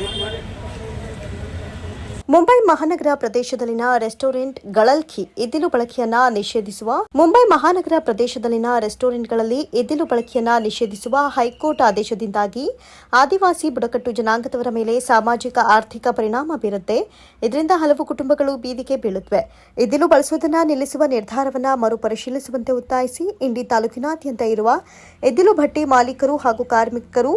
Thank you. Mumbai ಮಹಾನಗರ ಪ್ರದೇಶದಲ್ಲಿನ restaurant ಗಳಲ್ಕಿ ಇದ್ದಿಲು ಬಳಕೆಯನ್ನ ನಿಷೇಧಿಸುವ, ಮುಂಬೈ ಮಹಾನಗರ ಪ್ರದೇಶದಲ್ಲಿನ ರೆಸ್ಟೋರೆಂಟ್ಗಳಲ್ಲಿ ಇದ್ದಿಲು ಬಳಕೆಯನ್ನ ನಿಷೇಧಿಸುವ ಹೈಕೋರ್ಟ್ ಆದೇಶದಿಂದಾಗಿ ಆದಿವಾಸಿ ಬುಡಕಟ್ಟು ಜನಾಂಗದವರ ಮೇಲೆ ಸಾಮಾಜಿಕ ಆರ್ಥಿಕ ಪರಿಣಾಮ ಬೀರುತ್ತೆ. ಇದರಿಂದ ಹಲವು ಕುಟುಂಬಗಳು ಬೀದಿಗೆ ಬೀಳುತ್ತವೆ. ಇದ್ದಿಲು ಬಳಸುವುದನ್ನು ನಿಲ್ಲಿಸುವ ನಿರ್ಧಾರವನ್ನು ಮರುಪರಿಶೀಲಿಸುವಂತೆ ಒತ್ತಾಯಿಸಿ ಇಂಡಿ ತಾಲೂಕಿನಾದ್ಯಂತ ಇರುವ ಇದ್ದಿಲು ಭಟ್ಟಿ ಮಾಲೀಕರು ಹಾಗೂ ಕಾರ್ಮಿಕರು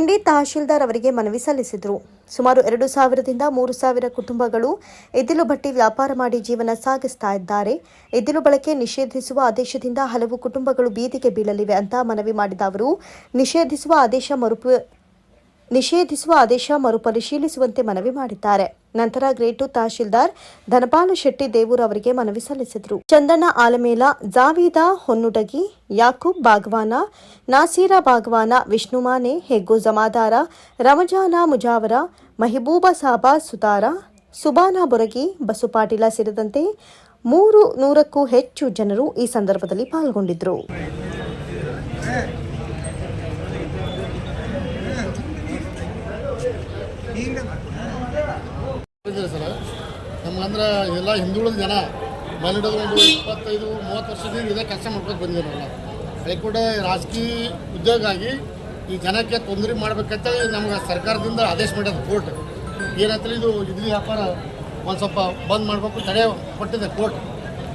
ಇಂಡಿ ತಹಶೀಲ್ದಾರ್ ಅವರಿಗೆ ಮನವಿ ಸಲ್ಲಿಸಿದರು. ಸುಮಾರು ಎರಡು ಸಾವಿರದಿಂದ ಮೂರು ಸಾವಿರ ಕುಟುಂಬಗಳು ಎದ್ದಿಲು ಬಟ್ಟಿ ವ್ಯಾಪಾರ ಮಾಡಿ ಜೀವನ ಸಾಗಿಸ್ತಾ ಇದ್ದಾರೆ. ಎದ್ದಿಲು ಬಳಕೆ ನಿಷೇಧಿಸುವ ಆದೇಶದಿಂದ ಹಲವು ಕುಟುಂಬಗಳು ಬೀದಿಗೆ ಬೀಳಲಿವೆ ಅಂತ ಮನವಿ ಮಾಡಿದ ಅವರು, ನಿಷೇಧಿಸುವ ಆದೇಶ ಮರುಪ, ನಿಷೇಧಿಸುವ ಆದೇಶ ಮರುಪರಿಶೀಲಿಸುವಂತೆ ಮನವಿ ಮಾಡಿದ್ದಾರೆ. ನಂತರ ಗ್ರೇಟು ತಹಶೀಲ್ದಾರ್ ಧನಪಾಲ ಶೆಟ್ಟಿ ದೇವೂರ್ ಅವರಿಗೆ ಮನವಿ ಸಲ್ಲಿಸಿದರು. ಚಂದಣ್ಣ ಆಲಮೇಲ, ಜಾವೀದ ಹೊನ್ನುಡಗಿ, ಯಾಕೂಬ್ ಬಾಗ್ವಾನ, ನಾಸೀರ ಬಾಗ್ವಾನ ವಿಷ್ಣುಮಾನೆ ಹೆಗ್ಗು ಜಮಾದಾರ, ರಮಜಾನ ಮುಜಾವರ, ಮಹಿಬೂಬ ಸಾಬಾ ಸುತಾರ, ಸುಬಾನ ಬೊರಗಿ ಬಸುಪಾಟೀಲ ಸೇರಿದಂತೆ ಮೂರು ನೂರಕ್ಕೂ ಹೆಚ್ಚು ಜನರು ಈ ಸಂದರ್ಭದಲ್ಲಿ ಪಾಲ್ಗೊಂಡಿದ್ದರು. ನಮ್ಗಂದ್ರೆ ಎಲ್ಲ ಹಿಂದುಳಿದ ಜನ ಮನೆಯಿಡೋದು ಒಂದು ಇಪ್ಪತ್ತೈದು, ಮೂವತ್ತು ವರ್ಷದಿಂದ ಇದೇ ಕೆಲಸ ಮಾಡ್ಕೊಂಡು ಬಂದಿರೋಲ್ಲ ಹೈಕೋರ್ಟ್ ರಾಜಕೀಯ ಉದ್ಯೋಗ ಆಗಿ ಈ ಜನಕ್ಕೆ ತೊಂದರೆ ಮಾಡ್ಬೇಕಂತೇಳಿ ನಮ್ಗೆ ಸರ್ಕಾರದಿಂದ ಆದೇಶ ಮಾಡ್ಯದ ಕೋರ್ಟ್. ಏನಂತೇಳಿ ಇದು ಇದ್ಲಿ ವ್ಯಾಪಾರ ಒಂದು ಸ್ವಲ್ಪ ಬಂದ್ ಮಾಡಬೇಕು, ತಡೆ ಕೊಟ್ಟಿದೆ ಕೋರ್ಟ್.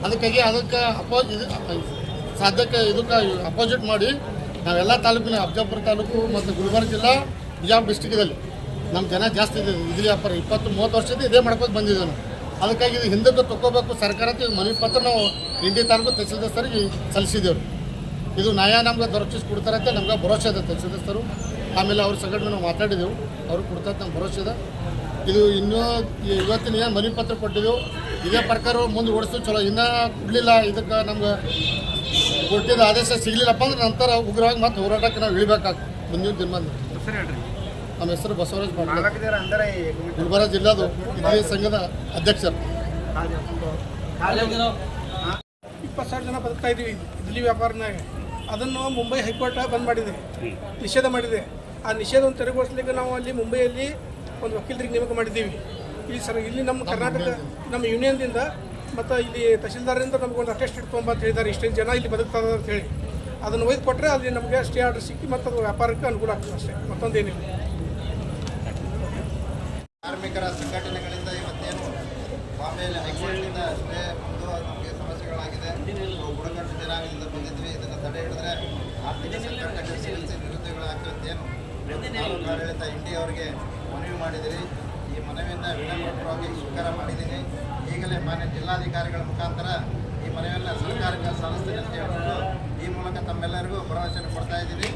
ಅದಕ್ಕಾಗಿ ಅದಕ್ಕೆ ಅಪೋಸ್ ಇದು ಸಾಧ್ಯಕ್ಕೆ ಇದಕ್ಕೆ ಅಪೋಸಿಟ್ ಮಾಡಿ ನಾವೆಲ್ಲ ತಾಲೂಕಿನ ಅಬ್ಜಾಪುರ ತಾಲೂಕು ಮತ್ತು ಗುಲ್ಬರ್ಗ ಜಿಲ್ಲಾ ಬಿಜಾಪುರ ಡಿಸ್ಟಿಕ್ದಲ್ಲಿ ನಮ್ಮ ಜನ ಜಾಸ್ತಿ ಇದೆ ಇದ್ಲಿ ವ್ಯಾಪಾರ ಇಪ್ಪತ್ತು, ಮೂವತ್ತು ವರ್ಷದಿಂದ ಇದೇ ಮಾಡ್ಕೊಂಡು ಬಂದಿದ್ದೆ ನಾವು ಅದಕ್ಕಾಗಿ ಇದು ಹಿಂದಕ್ಕೆ ತಗೋಬೇಕು ಸರ್ಕಾರ ಅಂತ ಮನವಿ ಪತ್ರ ನಾವು ಇಂಡಿ ತಾಲೂಕು ತಹಸೀಲ್ದಾರ್ ಸಲ್ಲಿಸಿದ್ದೇವೆ. ಇದು ನ್ಯಾಯ ನಮ್ಗೆ ದೊರಕಿಸಿ ಕೊಡ್ತಾರಂತೆ ನಮ್ಗೆ ಭರೋಸೆ ಇದೆ ತಹಸೀಲ್ದಾರ್ ಆಮೇಲೆ ಅವ್ರ ಸಂಘಟನೆ ನಾವು ಮಾತಾಡಿದೆವು. ಅವರು ಕೊಡ್ತಾರೆ ನಮ್ಗೆ ಭರೋಸೆ ಇದೆ. ಇದು ಇನ್ನೂ ಇವತ್ತಿನ ಏನು ಮನವಿ ಪತ್ರ ಕೊಟ್ಟಿದ್ದೆವು ಇದೇ ಪ್ರಕಾರ ಮುಂದೆ ಓಡಿಸೋ ಚಲೋ. ಇನ್ನೂ ಕೊಡಲಿಲ್ಲ, ಇದಕ್ಕೆ ನಮ್ಗೆ ಕೊಟ್ಟಿದ್ದ ಆದೇಶ ಸಿಗಲಿಲ್ಲಪ್ಪ ಅಂದ್ರೆ ನಂತರ ಉಗ್ರವಾಗಿ ಮತ್ತೆ ಹೋರಾಟಕ್ಕೆ ನಾವು ಇಳಿಬೇಕಾಗ್ತದೆ. ಮುಂದಿನ ದಿನ ಬಂದ್ರೆ ಹೇಳ್ರಿ. ನಮ್ಮ ಹೆಸರು ಬಸವರಾಜ್ ಪಾಟೀಲ್ ಗುಲ್ಬರ್ಗ ಜಿಲ್ಲಾದು ಇಡ್ಲಿ ಸಂಘದ ಅಧ್ಯಕ್ಷರು. ಇಪ್ಪತ್ತು ಸಾವಿರ ಜನ ಬದುಕ್ತಾ ಇದ್ದೀವಿ ಇಡ್ಲಿ ವ್ಯಾಪಾರನಾಗ. ಅದನ್ನು ಮುಂಬೈ ಹೈಕೋರ್ಟ್ ಬಂದ್ ಮಾಡಿದೆ. ನಿಷೇಧ ಮಾಡಿದೆ. ಆ ನಿಷೇಧವನ್ನು ತೆರವುಗೊಳಿಸ್ಲಿಕ್ಕೆ ನಾವು ಅಲ್ಲಿ ಮುಂಬೈಯಲ್ಲಿ ಒಂದು ವಕೀಲರಿಗೆ ನೇಮಕ ಮಾಡಿದ್ದೀವಿ. ಇಲ್ಲಿ ಸರ್ ಇಲ್ಲಿ ನಮ್ಮ ಕರ್ನಾಟಕ ನಮ್ಮ ಯೂನಿಯನ್ದಿಂದ ಮತ್ತು ಇಲ್ಲಿ ತಹಶೀಲ್ದಾರಿಂದ ನಮಗೊಂದು ಅಟೆಸ್ಟ್ ಇಟ್ಕೊಂಬ ಅಂತ ಹೇಳಿದ್ದಾರೆ. ಇಷ್ಟೇ ಜನ ಇಲ್ಲಿ ಬದುಕ್ತಾ ಅಂತ ಹೇಳಿ. ಅದನ್ನು ಒಯ್ದು ಕೊಟ್ಟರೆ ಅಲ್ಲಿ ನಮಗೆ ಸ್ಟೇ ಆರ್ಡರ್ ಸಿಕ್ಕಿ ಮತ್ತು ಅದು ವ್ಯಾಪಾರಕ್ಕೆ ಅನುಕೂಲ ಆಗ್ತದೆ ಅಷ್ಟೇ. ಮತ್ತೊಂದೇನಿಲ್ಲ. ಕಾರ್ಮಿಕರ ಸಂಘಟನೆಗಳಿಂದ ಇವತ್ತೇನು ಬಾಂಬೆಯಲ್ಲಿ ಹೈಕೋರ್ಟ್ನಿಂದ ಅಷ್ಟೇ ಬಂದು ನಮಗೆ ಸಮಸ್ಯೆಗಳಾಗಿದೆ ಬುಡಕಟ್ಟು ಜನಾಂಗದಿಂದ ಬಂದಿದ್ವಿ. ಇದನ್ನು ತಡೆ ಹಿಡಿದ್ರೆ ಆರ್ಥಿಕ ಸಂಕಟಕ್ಕೆ ಅಂತೇನು ತಾಲೂಕು ಆಡಳಿತ ಇಂಡಿ ಅವರಿಗೆ ಮನವಿ ಮಾಡಿದಿರಿ ಈ ಮನವಿಯನ್ನು ವಿಳಂಬಪೂರ್ವಾಗಿ ಸ್ವೀಕಾರ ಮಾಡಿದ್ದೀನಿ. ಈಗಲೇ ಮಾನ್ಯ ಜಿಲ್ಲಾಧಿಕಾರಿಗಳ ಮುಖಾಂತರ ಈ ಮನವಿಯನ್ನು ಸರ್ಕಾರಕ್ಕೆ ಸಲ್ಲಿಸ್ತೀನಿ ಅಂತ ಹೇಳ್ಕೊಂಡು ಈ ಮೂಲಕ ತಮ್ಮೆಲ್ಲರಿಗೂ ಭರವಸೆಯನ್ನು ಕೊಡ್ತಾ ಇದ್ದೀನಿ.